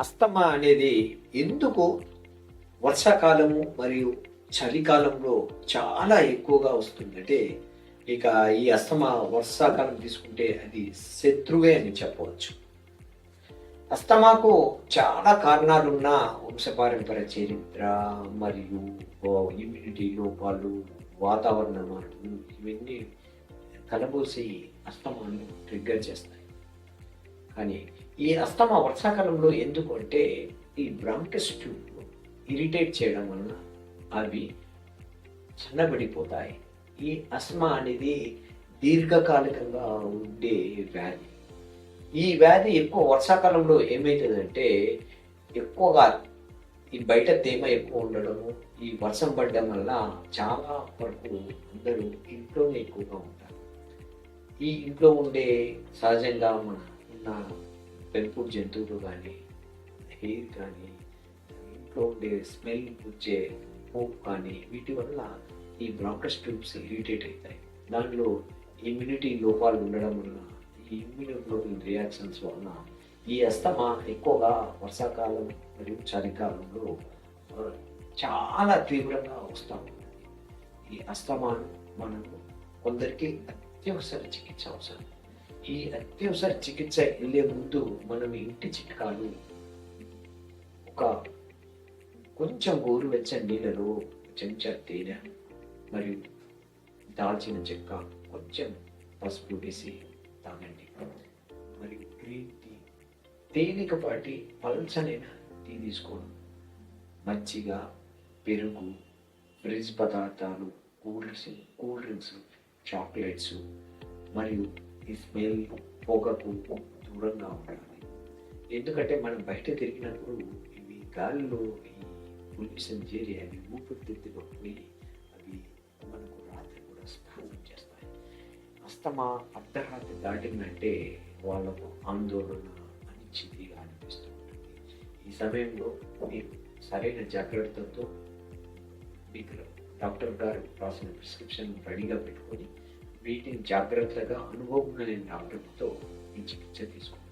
Asthma అనేది ఎందుకు వర్షాకాలము మరియు చలికాలంలో చాలా ఎక్కువగా వస్తుందంటే ఇక ఈ అస్తమా వర్షాకాలం తీసుకుంటే అది శత్రువే అని చెప్పవచ్చు. అస్తమాకు చాలా కారణాలున్న వంశపారంపర చరిత్ర మరియు ఇమ్యూనిటీ లోపాలు వాతావరణ మార్పులు ఇవన్నీ కలబోసి అస్తమాను ట్రిగ్గర్ చేస్తాయి. కానీ ఈ అస్తమా వర్షాకాలంలో ఎందుకు అంటే ఈ బ్రాంకస్ ట్యూబ్ ఇరిటేట్ చేయడం వలన అవి సన్నబడిపోతాయి ఈ అస్మా అనేది దీర్ఘకాలికంగా ఉండే వ్యాధి. ఈ వ్యాధి ఎక్కువ వర్షాకాలంలో ఏమవుతుందంటే ఎక్కువగా ఈ బయట తేమ ఎక్కువ ఉండడము ఈ వర్షం పడడం వల్ల చాలా వరకు అందరూ ఇంట్లోనే ఎక్కువగా ఉంటారు. ఈ ఇంట్లో ఉండే సహజంగా మన ఉన్న పెంపుడు జంతువులు కానీ హెయిర్ కానీ ఇంట్లో ఉండే స్మెల్ వచ్చే పోపు కానీ వీటి వల్ల ఈ బ్రాంకస్ ట్యూబ్స్ ఇరిటేట్ అవుతాయి. దానిలో ఇమ్యూనిటీ లోపాలు ఉండడం వల్ల ఈ ఇమ్యూనోగ్లోబిన్ రియాక్షన్స్ వలన ఈ అస్తమా ఎక్కువగా వర్షాకాలం మరియు చలికాలంలో చాలా తీవ్రంగా వస్తూ ఉంటుంది. ఈ అస్తమాను మనము కొందరికి అత్యవసర చికిత్స అవసరం. ఈ అత్యవసర చికిత్స వెళ్ళే ముందు మనం ఇంటి చిట్కాలు ఒక కొంచెం గోరువెచ్చని నీళ్ళలో చెంచా తేనె మరియు దాల్చిన చెక్క కొంచెం పసుపు వేసి తాగండి. మరియు గ్రీన్ టీ తేలికపాటి పల్చనైన టీ తీసుకోవడం మజ్జిగ పెరుగు ఫ్రిడ్జ్ పదార్థాలు cool drinks cool drinks chocolates మరియు ఈ స్మెల్ పొగకు దూరంగా ఉండాలి. ఎందుకంటే మనం బయట తిరిగినప్పుడు ఇవి గాలిలో ఈ పొల్యూషన్ చేరి అవి ఊపిరితిత్తులో పోయి అవి మనకు రాత్రి కూడా స్నానం చేస్తాయి. అస్తమా అర్ధరాత్రి దాటిందంటే వాళ్ళకు ఆందోళన అనిశ్చితిగా అనిపిస్తూ ఉంటుంది. ఈ సమయంలో మీరు సరైన జాగ్రత్తతో మీకు డాక్టర్ గారు రాసిన ప్రిస్క్రిప్షన్ రెడీగా పెట్టుకొని వీటిని జాగ్రత్తగా అనుభవం లేని డాక్టర్తో ఈ చికిత్స తీసుకుంటాం